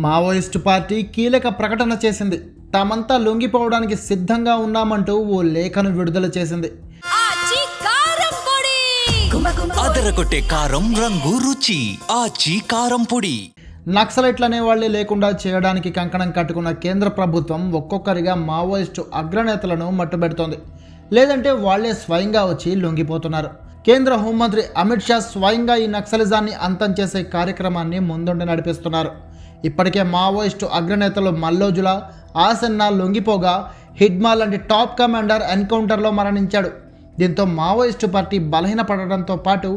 Maoist party కీలక ప్రకటన చేసింది. తామంతా లొంగిపోవడానికి సిద్ధంగా ఉన్నామంటూ ఓ లేఖను విడుదల చేసింది. అదరగొట్టే కారం రంగు రుచి. ఆచి కారం పొడి. నక్సలైట్లు అనే వాళ్ళే లేకుండా చేయడానికి కంకణం కట్టుకున్న కేంద్ర ప్రభుత్వం ఒక్కొక్కరిగా మావోయిస్టు అగ్రనేతలను మట్టుబెడుతోంది. లేదంటే వాళ్ళే స్వయంగా వచ్చి లొంగిపోతున్నారు. కేంద్ర హోంమంత్రి అమిత్ షా స్వయంగా ఈ నక్సలిజాన్ని అంతం చేసే కార్యక్రమాన్ని ముందుండి నడిపిస్తున్నారు. ఇప్పటికే మావోయిస్టు అగ్రనేతలు మల్లోజుల ఆసన్న లొంగిపోగా హిడ్మా లాంటి టాప్ కమాండర్ ఎన్కౌంటర్లో మరణించాడు. దీంతో మావోయిస్టు పార్టీ బలహీనపడడంతో పాటు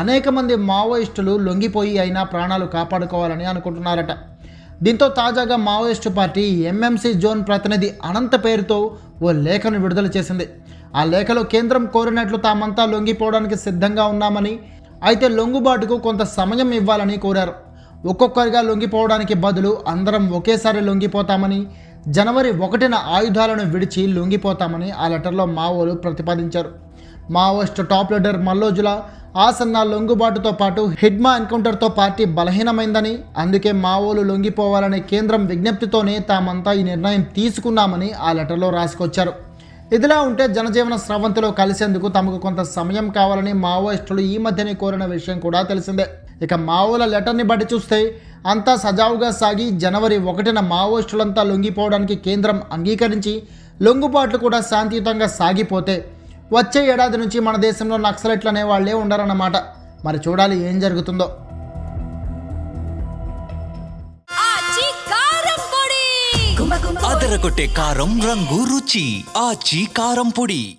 అనేక మంది మావోయిస్టులు లొంగిపోయి అయినా ప్రాణాలు కాపాడుకోవాలని అనుకుంటున్నారట. దీంతో తాజాగా మావోయిస్టు పార్టీ ఎంఎంసీ జోన్ ప్రతినిధి అనంత పేరుతో ఓ లేఖను విడుదల చేసింది. ఆ లేఖలో కేంద్రం కోరినట్లు తామంతా లొంగిపోవడానికి సిద్ధంగా ఉన్నామని అయితే లొంగుబాటుకు కొంత సమయం ఇవ్వాలని కోరారు. ఒక్కొక్కరిగా లొంగిపోవడానికి బదులు అందరం ఒకేసారి లొంగిపోతామని జనవరి ఒకటిన ఆయుధాలను విడిచి లొంగిపోతామని ఆ లెటర్లో మావోలు ప్రతిపాదించారు. Maoist top leader Mallojula Asanna లొంగుబాటుతో పాటు హిడ్మా ఎన్కౌంటర్తో పార్టీ బలహీనమైందని అందుకే మావోలు లొంగిపోవాలనే కేంద్రం విజ్ఞప్తితోనే తామంతా ఈ నిర్ణయం తీసుకున్నామని ఆ లెటర్లో రాసుకొచ్చారు. ఇదిలా ఉంటే జనజీవన స్రవంతిలో కలిసేందుకు తమకు కొంత సమయం కావాలని మావోయిస్టులు ఈ మధ్యనే కోరిన విషయం కూడా తెలిసిందే. ఇక మావోల లెటర్ని బట్టి చూస్తే అంతా సజావుగా సాగి జనవరి ఒకటిన మావోయిస్టులంతా లొంగిపోవడానికి కేంద్రం అంగీకరించి లొంగుబాట్లు కూడా శాంతియుతంగా సాగిపోతే వచ్చే ఏడాది నుంచి మన దేశంలో నక్సలైట్లు అనే వాళ్ళే ఉండరన్నమాట. మరి చూడాలి ఏం జరుగుతుందో. కారం పొడి! అదరగొట్టే కారం రంగు రుచి. ఆచి కారం పొడి.